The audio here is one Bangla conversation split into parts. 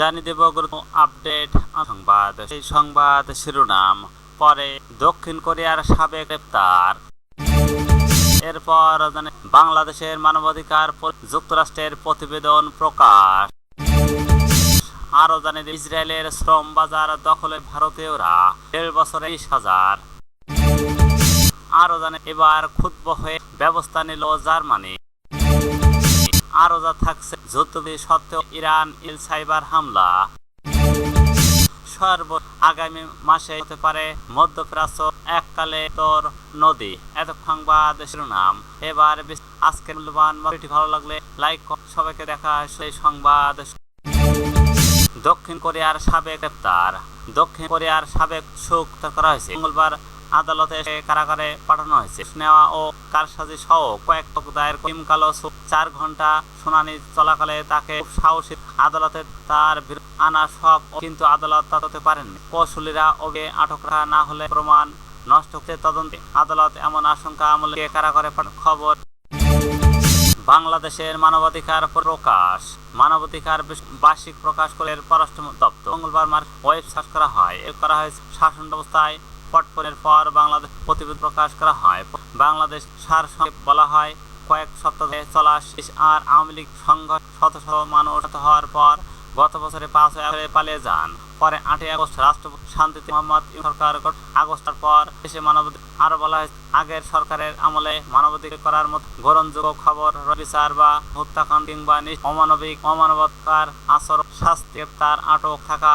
জানিয়ে দেব আপডেট সংবাদ। এই সংবাদ শিরোনাম, পরে দক্ষিণ কোরিয়ার সাবেক গ্রেপ্তার। এরপর জানে বাংলাদেশের মানবাধিকার যুক্তরাষ্ট্রের প্রতিবেদন প্রকাশ। আরও জানে ইসরায়েলের শ্রম বাজার দখলে ভারতীয়রা, দেড় বছরে হাজার। আরও জানে এবার ক্ষুদ্র হয়ে ব্যবস্থা নিল জার্মানি। আরও যা থাকছে। যুদ্ধবিরতি সত্ত্বেও ইরান ইল সাইবার হামলা। সর্ব আগামী মাসে হতে পারে মধ্যপ্রাচ্য এককালে তোর নদী। এত সংবাদ শিরোনাম। এবার আজকের মূল্যবান ভিডিওটি ভালো লাগলে লাইক সবাইকে দেখা সেই সংবাদ দক্ষিণ কোরিয়ার সাবেক গ্রেপ্তার। দক্ষিণ কোরিয়ার সাবেক সুখ করা হয়েছে। মঙ্গলবার আদালতে কারাগারে পাঠানো হয়েছে। নেওয়া ও কারসাজি সহ কয়েক লোক দায়ের কালো চার ঘণ্টা শুনানি চলাকালে তাকে সাহসী আদালতে তার আনা সব, কিন্তু আদালত তা করতে পারেননি। কৌশলীরা ওকে আটক রাখা না হলে প্রমাণ নষ্ট হতে তদন্তে আদালত এমন আশঙ্কা আমলে কারাগারে খবর? বাংলাদেশের মানবাধিকার প্রকাশ। মানবাধিকার বার্ষিক প্রকাশ করে পররাষ্ট্র দপ্তর মঙ্গলবার মার্চ ওয়েবসাইট করা হয়। এ করা হয়েছে শাসন ব্যবস্থায় পটপনের পর বাংলাদেশ প্রতিবেদন প্রকাশ করা হয়। বাংলাদেশ সার বলা হয়, কয়েক সপ্তাহ ধরে চলা শেষ আর আওয়ামী লীগ সংঘর্ষ শত শত মানুষ হওয়ার পর গত বছরে পাঁচ এপ্রিলে পালিয়ে যান। পরে আটই আগস্ট রাষ্ট্রপতি শান্তিতে মোহাম্মদ সরকার আগস্টের পর দেশে মানবাধিকার আরও বলা হয়েছে, আগের সরকারের আমলে মানবাধিকার করার মতো গ্রহণযোগ্য খবর, বিচার বা হত্যাকাণ্ড কিংবা অমানবিক অমানবতার আচরণ শাস্তি গ্রেপ্তার আটক থাকা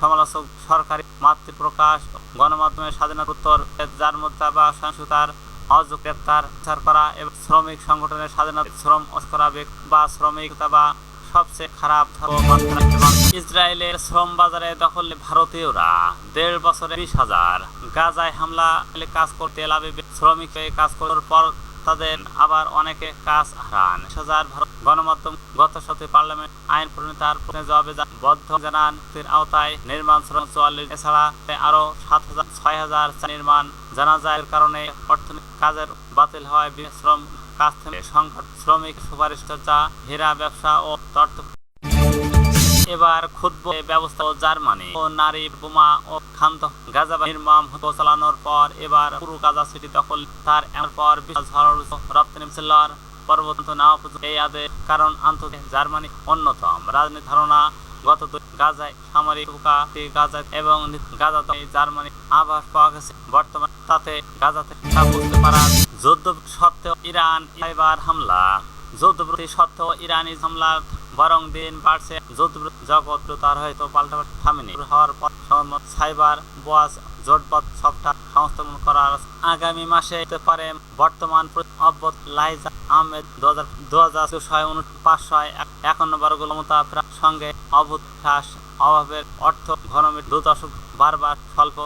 সমালোচক সরকারি মাতৃপ্রকাশ গণমাধ্যমের স্বাধীনতা উত্তর, যার মধ্যে বা সহিংসতার অযোগ্য গ্রেপ্তার বিচার করা এবং শ্রমিক সংগঠনের স্বাধীনতা, শ্রম করা বা শ্রমিক বা সবচেয়ে খারাপ ইসরায়েলের শ্রম বাজারে দখল ভারতীয়রা দেড় বছরে বিশ হাজার গাজায় হামলা কাজ করতে লাভে শ্রমিক কাজ করার পর তাদের আবার অনেকে কাজ হারান। হাজার গণমাধ্যম গত সপ্তাহে পার্লামেন্ট আইন প্রণেতার জবাবে বদ্ধ জানান আওতায় নির্মাণ শ্রম চুয়াল্লিশ, এছাড়া আরও সাত হাজার, ছয় হাজার নির্মাণ জানা যায় এর কারণে অর্থনৈতিক কাজের বাতিল হয়। শ্রম কাজ থেকে সংকট, শ্রমিক সুপারিশ চর্চা, হীরা ব্যবসা ও তথ্য এবার ক্ষুদ্র ব্যবস্থা ও জার্মানি ও নারী, বোমা ও খান্ত গাজা নির্মাম চালানোর পর এবার পুরো গাজা সিটি দখল। তার পর রপ্তানি সেলার পর্বত নেওয়া এই আদের কারণ আন্তর্জাতিক জার্মানি অন্যতম। রাজনীতি ধারণা, গত গাজায় সামরিক গাজা এবং গাজা জার্মানি আভাস পাওয়া গেছে। বর্তমান তাতে গাজাতে বুঝতে পারা যুদ্ধ সত্ত্বেও ইরান এবার হামলা। যুদ্ধবিরতি সত্ত্বেও ইরানি হামলা বরং দিন বাড়ছে যুদ্ধবিরতি জগৎ তার হয়তো পাল্টা থামেনি। হওয়ার পর সাইবার বোয়াস জোটবদ্ধ সফটওয়্যার সংস্থাপন করার আগামী মাসে হতে পারে। বর্তমান অব্বত লাইজা আহমেদ দু হাজার দু হাজার ছয় পাঁচশো একান্ন বারো গোলমতা সঙ্গে অভূত হ্রাস অভাবের অর্থ ঘনমিট দু দশক বারবার স্বল্প